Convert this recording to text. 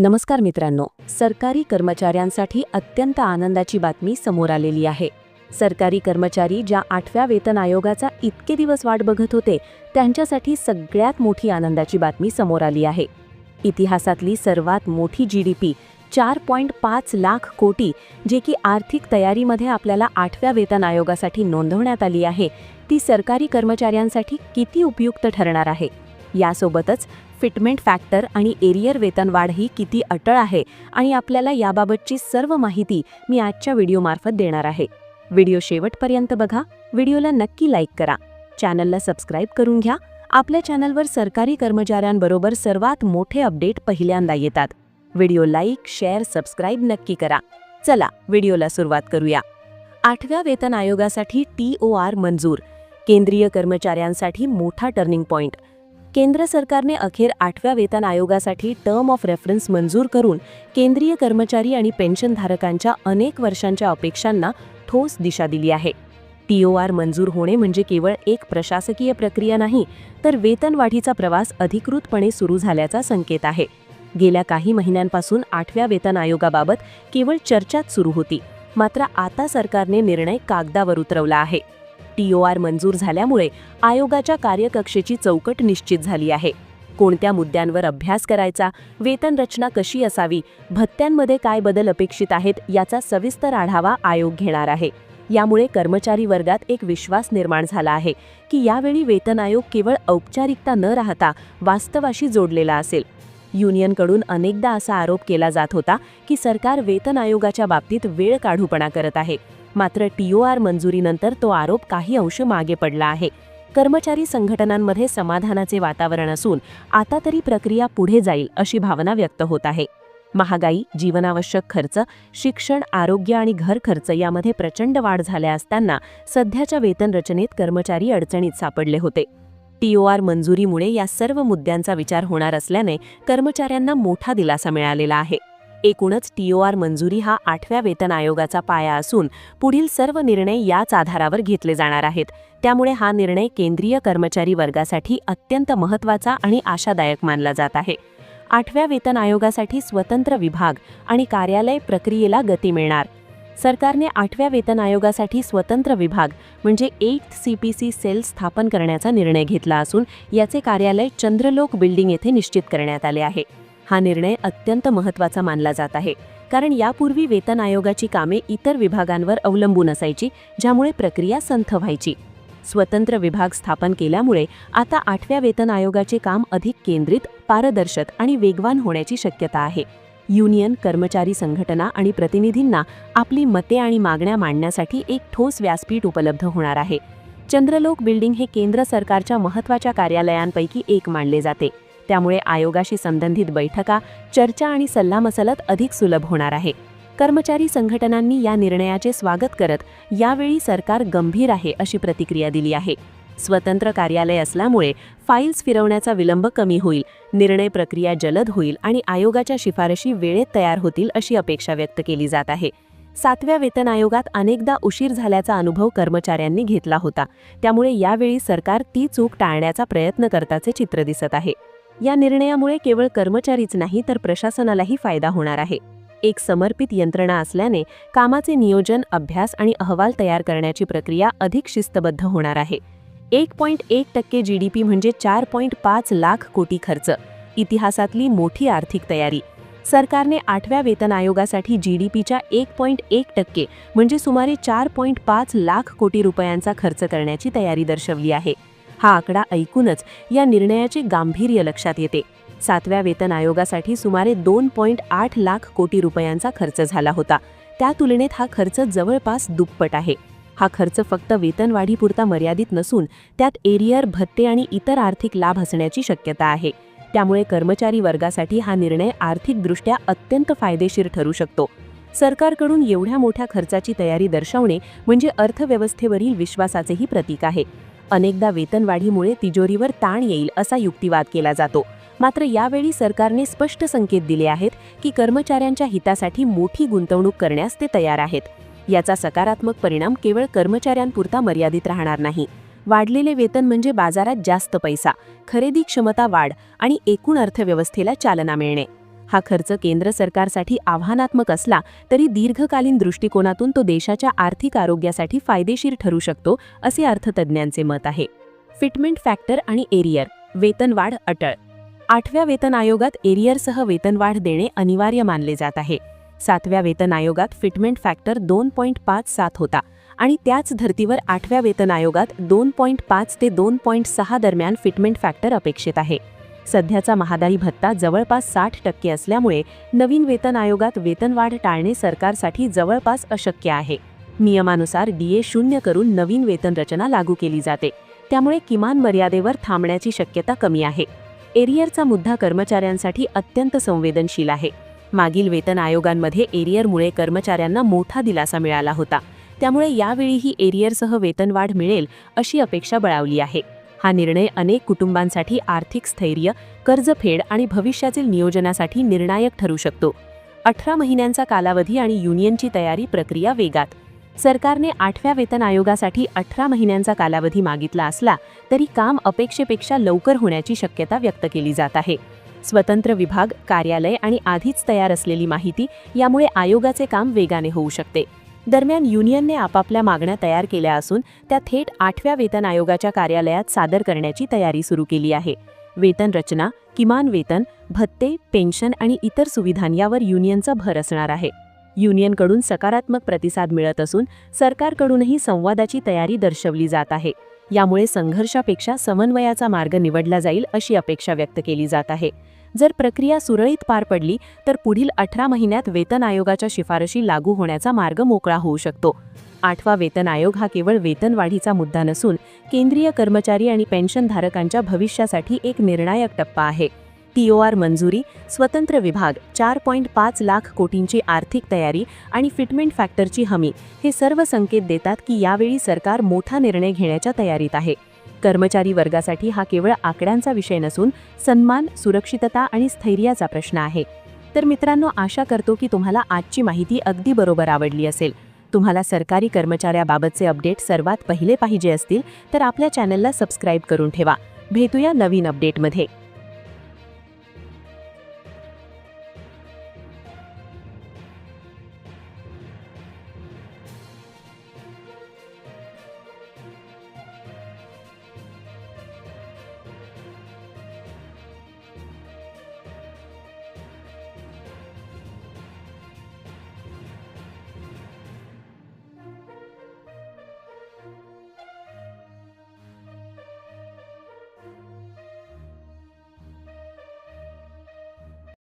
नमस्कार मित्रांनो सरकारी कर्मचाऱ्यांसाठी अत्यंत आनंदाची बातमी समोर आलेली आहे. सरकारी कर्मचारी ज्या आठव्या वेतन आयोगाचा इतके दिवस वाट बघत होते त्यांच्यासाठी सगळ्यात मोठी आनंदाची बातमी समोर आली आहे. इतिहासातली सर्वात मोठी जी डी पी चार पॉईंट पाच लाख कोटी जे की आर्थिक तयारीमध्ये आपल्याला आठव्या वेतन आयोगासाठी नोंदवण्यात आली आहे ती सरकारी कर्मचाऱ्यांसाठी किती उपयुक्त ठरणार आहे? यासोबतच फिटमेंट फॅक्टर आणि एरियर वेतनवाढ ही किती अटळ आहे आणि आपल्याला याबाबतची सर्व माहिती मी आजच्या व्हिडिओमार्फत देणार आहे. व्हिडिओ शेवटपर्यंत बघा व्हिडिओला नक्की लाईक करा. चॅनलला सबस्क्राईब करून घ्या. आपल्या चॅनलवर सरकारी कर्मचाऱ्यांबरोबर सर्वात मोठे अपडेट पहिल्यांदा येतात. व्हिडिओ लाईक शेअर सबस्क्राईब नक्की करा. चला व्हिडिओला सुरुवात करूया. आठव्या वेतन आयोगासाठी टी ओ आर मंजूर. केंद्रीय कर्मचाऱ्यांसाठी मोठा टर्निंग पॉइंट. केंद्र सरकारने अखेर आठव्या वेतन आयोगासाठी टर्म ऑफ रेफरन्स मंजूर करून केंद्रीय कर्मचारी आणि पेन्शनधारकांच्या अनेक वर्षांच्या अपेक्षांना ठोस दिशा दिली आहे. टी ओ आर मंजूर होणे म्हणजे केवळ एक प्रशासकीय प्रक्रिया नाही तर वेतनवाढीचा प्रवास अधिकृतपणे सुरू झाल्याचा संकेत आहे. गेल्या काही महिन्यांपासून आठव्या वेतन आयोगाबाबत केवळ चर्चाच सुरू होती मात्र आता सरकारने निर्णय कागदावर उतरवला आहे. टी ओ आर मंजूर झाल्यामुळे आयोगाच्या कार्यकक्षेची चौकट निश्चित झाली आहे. कोणत्या मुद्द्यांवर अभ्यास करायचा वेतन रचना कशी असावी भत्त्यांमध्ये काय बदल अपेक्षित आहेत याचा सविस्तर आढावा आयोग घेणार आहे. यामुळे कर्मचारी वर्गात एक विश्वास निर्माण झाला आहे की यावेळी वेतन आयोग केवळ औपचारिकता न राहता वास्तवाशी जोडलेला असेल. युनियनकडून अनेकदा असा आरोप केला जात होता की सरकार वेतन आयोगाच्या बाबतीत वेळ काढूपणा करत आहे. मात्र टीओआर मंजुरीनंतर तो आरोप काही अंश मागे पडला आहे. कर्मचारी संघटनांमध्ये समाधानाचे वातावरण असून आता तरी प्रक्रिया पुढे जाईल अशी भावना व्यक्त होत आहे. महागाई जीवनावश्यक खर्च शिक्षण आरोग्य आणि घर खर्च यामध्ये प्रचंड वाढ झाल्या असताना सध्याच्या वेतन रचनेत कर्मचारी अडचणीत सापडले होते. टीओआर मंजुरीमुळे या सर्व मुद्द्यांचा विचार होणार असल्याने कर्मचाऱ्यांना मोठा दिलासा मिळालेला आहे. एकूणच टीओआर मंजुरी हा आठव्या वेतन आयोगाचा पाया असून पुढील सर्व निर्णय याच आधारावर घेतले जाणार आहेत. त्यामुळे हा निर्णय केंद्रीय कर्मचारी वर्गासाठी अत्यंत महत्त्वाचा आणि आशादायक मानला जात आहे. आठव्या वेतन आयोगासाठी स्वतंत्र विभाग आणि कार्यालय प्रक्रियेला गती मिळणार. सरकारने आठव्या वेतन आयोगासाठी स्वतंत्र विभाग म्हणजे eight C P C cell स्थापन करण्याचा निर्णय घेतला असून याचे कार्यालय चंद्रलोक बिल्डिंग येथे निश्चित करण्यात आले आहे. हा निर्णय अत्यंत महत्त्वाचा मानला जात आहे. कारण यापूर्वी वेतन आयोगाची कामे इतर विभागांवर अवलंबून असायची ज्यामुळे प्रक्रिया संथ व्हायची. स्वतंत्र विभाग स्थापन केल्यामुळे आता आठव्या वेतन आयोगाचे काम अधिक केंद्रित पारदर्शक आणि वेगवान होण्याची शक्यता आहे. युनियन कर्मचारी संघटना आणि प्रतिनिधींना आपली मते आणि मागण्या मांडण्यासाठी एक ठोस व्यासपीठ उपलब्ध होणार आहे. चंद्रलोक बिल्डिंग हे केंद्र सरकारच्या महत्त्वाच्या कार्यालयांपैकी एक मानले जाते. त्यामुळे आयोगाशी संबंधित बैठका चर्चा आणि सल्लामसलत अधिक सुलभ होणार आहे. कर्मचारी संघटनांनी या निर्णयाचे स्वागत करत यावेळी सरकार गंभीर आहे अशी प्रतिक्रिया दिली आहे. स्वतंत्र कार्यालय असल्यामुळे फाईल्स फिरवण्याचा विलंब कमी होईल निर्णय प्रक्रिया जलद होईल आणि आयोगाच्या शिफारशी वेळेत तयार होतील अशी अपेक्षा व्यक्त केली जात आहे. सातव्या वेतन आयोगात अनेकदा उशीर झाल्याचा अनुभव कर्मचाऱ्यांनी घेतला होता. त्यामुळे यावेळी सरकार ती चूक टाळण्याचा प्रयत्न करताचे चित्र दिसत आहे. या निर्णयामुळे केवळ कर्मचारीच नाही तर प्रशासनालाही फायदा होणार आहे. एक समर्पित यंत्रणा असल्याने कामाचे नियोजन अभ्यास आणि अहवाल तयार करण्याची प्रक्रिया अधिक शिस्तबद्ध होणार आहे. एक पॉईंट एक टक्के जी डी पी म्हणजे चार पॉईंट पाच लाख कोटी खर्च. इतिहासातली मोठी आर्थिक तयारी. सरकारने आठव्या वेतन आयोगासाठी जी डी पीच्या एक पॉईंट एक टक्के म्हणजे सुमारे चार पॉईंट पाच लाख कोटी रुपयांचा खर्च करण्याची तयारी दर्शवली आहे. हा आकडा ऐकूनच या निर्णयाचे गांभीर्य लक्षात येते. सातव्या वेतन आयोगासाठी सुमारे दोन पॉईंट आठ लाख कोटी रुपयांचा खर्च झाला होता. त्या तुलनेत हा खर्च जवळपास दुप्पट आहे. हा खर्च फक्त वेतनवाढीपुरता मर्यादित नसून त्यात एरियर भत्ते आणि इतर आर्थिक लाभ असण्याची शक्यता आहे. त्यामुळे कर्मचारी वर्गासाठी हा निर्णय आर्थिकदृष्ट्या अत्यंत फायदेशीर ठरू शकतो. सरकारकडून एवढ्या मोठ्या खर्चाची तयारी दर्शवणे म्हणजे अर्थव्यवस्थेवरील विश्वासाचेही प्रतीक आहे. अनेकदा वेतनवाढीमुळे तिजोरीवर ताण येईल असा युक्तिवाद केला जातो. मात्र यावेळी सरकारने स्पष्ट संकेत दिले आहेत की कर्मचाऱ्यांच्या हितासाठी मोठी गुंतवणूक करण्यास ते तयार आहेत. याचा सकारात्मक परिणाम केवळ कर्मचाऱ्यांपुरता मर्यादित राहणार नाही. वाढलेले वेतन म्हणजे बाजारात जास्त पैसा खरेदी क्षमता वाढ आणि एकूण अर्थव्यवस्थेला चालना मिळणे. हा खर्च केंद्र सरकारसाठी आव्हानात्मक असला तरी दीर्घकालीन दृष्टिकोनातून तो देशाच्या आर्थिक आरोग्यासाठी फायदेशीर ठरू शकतो असे अर्थतज्ज्ञांचे मत आहे. फिटमेंट फॅक्टर आणि एरियर वेतनवाढ अटळ. आठव्या वेतन आयोगात एरियरसह वेतनवाढ देणे अनिवार्य मानले जात आहे. सातव्या वेतन आयोगात फिटमेंट फॅक्टर दोन पॉईंट पाच सात होता आणि त्याच धर्तीवर आठव्या वेतन आयोगात दोन पॉईंट पाच ते दोन पॉईंट सहा दरम्यान फिटमेंट फॅक्टर अपेक्षित आहे. सध्याचा महादारी भत्ता जवळपास साठ टक्के असल्यामुळे नवीन वेतन आयोगात वेतनवाढ टाळणे सरकारसाठी जवळपास अशक्य आहे. नियमानुसार डीए शून्य करून नवीन वेतन रचना लागू केली जाते. त्यामुळे किमान मर्यादेवर थांबण्याची शक्यता कमी आहे. एरियरचा मुद्दा कर्मचाऱ्यांसाठी अत्यंत संवेदनशील आहे. मागील वेतन आयोगांमध्ये एरियरमुळे कर्मचाऱ्यांना मोठा दिलासा मिळाला होता. त्यामुळे यावेळीही एरियरसह वेतनवाढ मिळेल अशी अपेक्षा बळावली आहे. हा निर्णय अनेक कुटुंबांसाठी आर्थिक स्थैर्य कर्जफेड आणि भविष्यातील नियोजनासाठी निर्णायक ठरू शकतो. अठरा महिन्यांचा कालावधी आणि युनियनची तयारी प्रक्रिया वेगात. सरकारने आठव्या वेतन आयोगासाठी अठरा महिन्यांचा कालावधी मागितला असला तरी काम अपेक्षेपेक्षा लवकर होण्याची शक्यता व्यक्त केली जात आहे. स्वतंत्र विभाग कार्यालय आणि आधीच तयार असलेली माहिती यामुळे आयोगाचे काम वेगाने होऊ शकते. दरम्यान युनियनने आपापल्या मागण्या तयार केल्या असून त्या थेट आठव्या वेतन आयोगाच्या कार्यालयात सादर करण्याची तयारी सुरू केली आहे. वेतन रचना किमान वेतन भत्ते पेन्शन आणि इतर सुविधांवर युनियनचा भर असणार आहे. युनियनकडून सकारात्मक प्रतिसाद मिळत असून सरकारकडूनही संवादाची तयारी दर्शवली जात आहे. यामुळे संघर्षापेक्षा समन्वयाचा मार्ग निवडला जाईल अशी अपेक्षा व्यक्त केली जात आहे. जर प्रक्रिया सुरळीत पार पडली तर पुढील अठरा महिन्यात वेतन आयोगाच्या शिफारशी लागू होण्याचा मार्ग मोकळा होऊ शकतो. आठवा वेतन आयोग हा केवळ वेतनवाढीचा मुद्दा नसून केंद्रीय कर्मचारी आणि पेन्शनधारकांच्या भविष्यासाठी एक निर्णायक टप्पा आहे. टीओआर मंजुरी स्वतंत्र विभाग चार पॉईंट पाच लाख कोटींची आर्थिक तयारी आणि फिटमेंट फॅक्टरची हमी हे सर्व संकेत देतात की यावेळी सरकार मोठा निर्णय घेण्याच्या तयारीत आहे. कर्मचारी वर्गासाठी हा केवळ आकड्यांचा विषय नसून सन्मान सुरक्षितता आणि स्थैर्याचा प्रश्न आहे. तर मित्रांनो आशा करतो की तुम्हाला आजची माहिती अगदी बरोबर आवडली असेल. तुम्हाला सरकारी कर्मचाऱ्याबाबतचे अपडेट सर्वात पहिले पाहिजे असतील तर आपल्या चॅनलला सबस्क्राईब करून ठेवा. भेटूया नवीन अपडेटमध्ये.